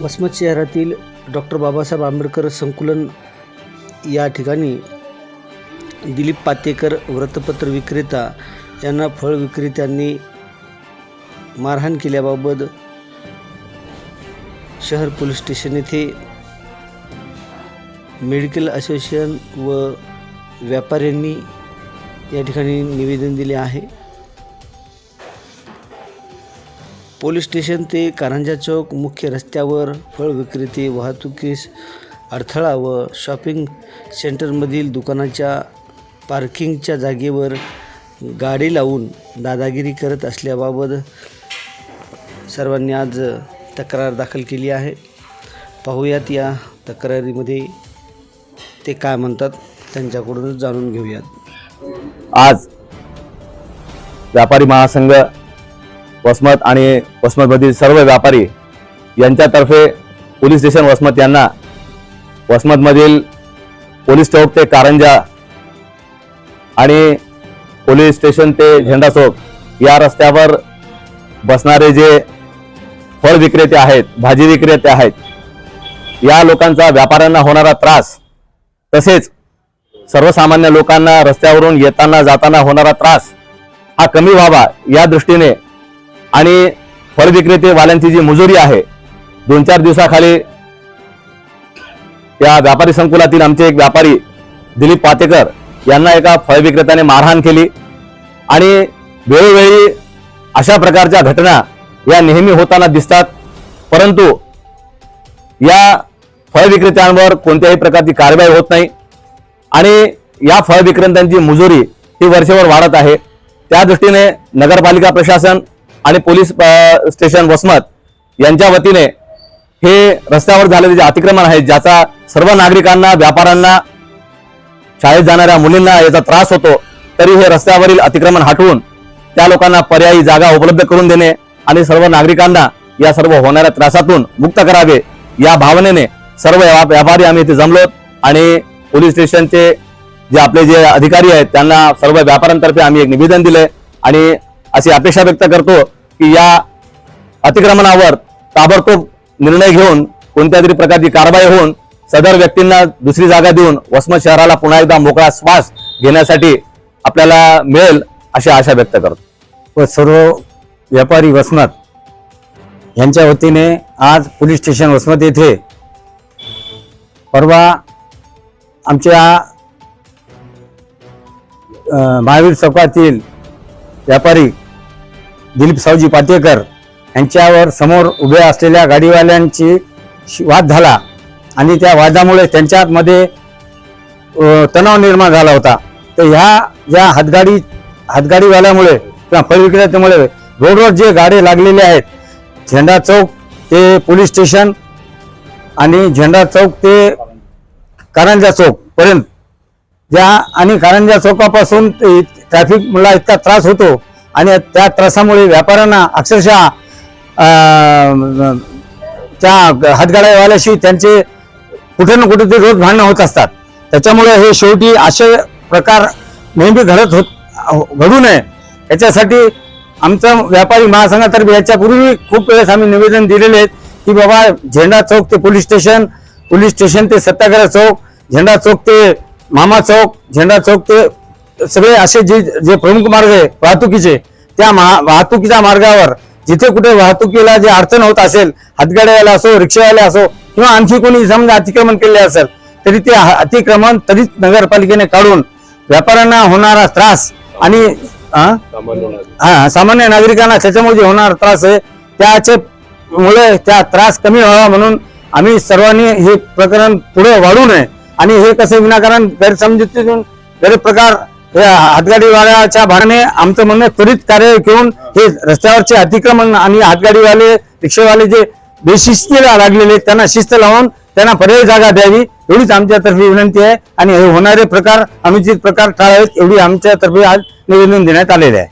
वसमत शहरातील डॉक्टर बाबासाहेब आंबेडकर संकुलन या ठिकाणी दिलीप पातेकर वृत्तपत्र विक्रेता यांना फळ विक्रेत्यांनी मारहाण केल्याबाबत शहर पोलीस स्टेशन येथे मेडिकल असोसिएशन व व्यापाऱ्यांनी या ठिकाणी निवेदन दिले आहे. पोलीस स्टेशन ते कारंजा चौक मुख्य रस्त्यावर फळ विक्रेते वाहतुकीस अडथळा व शॉपिंग सेंटरमधील दुकानाच्या पार्किंगच्या जागेवर गाडी लावून दादागिरी करत असल्याबाबत सर्वांनी आज तक्रार दाखल केली आहे. पाहूयात या तक्रारीमध्ये ते काय म्हणतात त्यांच्याकडूनच जाणून घेऊयात. आज व्यापारी महासंघ वसमत आणि वसमतमधील सर्व व्यापारी यांच्यातर्फे पोलीस स्टेशन वसमत यांना वसमतमधील पोलीस चौक ते कारंजा आणि पोलीस स्टेशन ते झेंडा चौक या रस्त्यावर बसणारे जे फळ विक्रेते आहेत भाजी विक्रेते आहेत या लोकांचा व्यापाऱ्यांना होणारा त्रास तसेच सर्वसामान्य लोकांना रस्त्यावरून येताना जाताना होणारा त्रास हा कमी व्हावा या दृष्टीने आणि फळ विक्रेते वाल्यांची जी मुजुरी आहे दोन चार दिवसाखाली या व्यापारी संकुलातील आमचे एक व्यापारी दिलीप पातेकर यांना एका फळ विक्रेत्याने मारहाण केली. आणि वेळोवेळी अशा प्रकारच्या घटना या नेहमी होताना दिसतात. परंतु या फळ विक्रेत्यांवर कोणत्याही प्रकारची कारवाई होत नाही. आणि या फळ विक्रेत्यांची मुजुरी ही वर्षभर वाढत आहे. त्या दृष्टीने नगरपालिका प्रशासन आणि पोलीस स्टेशन वसमत यांच्या वतीने हे रस्त्यावर झालेले जे अतिक्रमण आहे ज्याचा सर्व नागरिकांना व्यापाऱ्यांना शाळेत जाणाऱ्या मुलींना याचा त्रास होतो तरी हे रस्त्यावरील अतिक्रमण हटवून त्या लोकांना पर्यायी जागा उपलब्ध करून देणे आणि सर्व नागरिकांना या सर्व होणाऱ्या त्रासातून मुक्त करावे या भावनेने सर्व व्यापारी आम्ही इथे जमलो आणि पोलीस स्टेशनचे जे आपले जे अधिकारी आहेत त्यांना सर्व व्यापाऱ्यांतर्फे आम्ही एक निवेदन दिले आणि अशी अपेक्षा व्यक्त करतो की या अतिक्रमणावर ताबडतोब निर्णय घेऊन कोणत्या तरी प्रकारची कारवाई होऊन सदर व्यक्तींना दुसरी जागा देऊन वसमत शहराला पुन्हा एकदा मोकळा श्वास घेण्यासाठी आपल्याला मिळेल अशी आशा व्यक्त करतो. व सर्व व्यापारी वसमत यांच्या वतीने आज पोलीस स्टेशन वसमत येथे परवा आमच्या महावीर चौकातील व्यापारी दिलीप सावजी पाटेकर यांच्यावर समोर उभ्या असलेल्या गाडीवाल्यांची वाद झाला. आणि त्या वादामुळे त्यांच्यामध्ये तणाव निर्माण झाला होता. तर ह्या ज्या हातगाडी हातगाडीवाल्यामुळे किंवा फळ विक्रेत्यामुळे रोडवर जे गाडे लागलेले आहेत झेंडा चौक ते पोलीस स्टेशन आणि झेंडा चौक ते कारंजा चौक पर्यंत. ज्या आणि कारंजा चौकापासून ते ट्रॅफिक इतका त्रास होतो आणि त्या त्रासामुळे व्यापाऱ्यांना अक्षरशः त्या त्या हातगाड्यावाल्याशी त्यांचे कुठे ना कुठे ते रोज भांडणं होत असतात. त्याच्यामुळे हे शेवटी असे प्रकार नेहमी घडत होत घडू नये. याच्यासाठी आमचं व्यापारी महासंघातर्फे याच्यापूर्वी खूप वेळेस आम्ही निवेदन दिलेले आहेत की बाबा झेंडा चौक ते पोलीस स्टेशन पोलीस स्टेशन ते सत्याग्रह चौक झेंडा चौक ते मामा चौक झेंडा चौक ते सगळे असे जे जे प्रमुख मार्ग आहे वाहतुकीचे त्या वाहतुकीच्या मार्गावर जिथे कुठे वाहतुकीला जे अडचण होत असेल हातगाड्यावाला असो रिक्षावाले असो किंवा आणखी कोणी समजा अतिक्रमण केले असेल तरी ते अतिक्रमण तरीच नगरपालिकेने काढून व्यापाऱ्यांना होणारा त्रास आणि हा? सामान्य नागरिकांना त्याच्यामुळे जे होणारा त्रास आहे त्याचे मुळे त्या त्रास कमी व्हावा म्हणून आम्ही सर्वांनी हे प्रकरण पुढे वाढू नये आणि हे कसं विनाकारण गैरसमजुतीतून गैरप्रकार हातगाडीवाल्याच्या भागाने आमचं म्हणणं त्वरित कार्य घेऊन हे रस्त्यावरचे अतिक्रमण आणि हातगाडीवाले रिक्षेवाले जे बेशिस्तीला लागलेले आहेत, त्यांना शिस्त लावून त्यांना पर्यायी जागा द्यावी एवढीच आमच्यातर्फे विनंती आहे. आणि हे होणारे प्रकार अनुचित प्रकार टाळावेत एवढी आमच्यातर्फे आज निवेदन देण्यात आलेले आहे.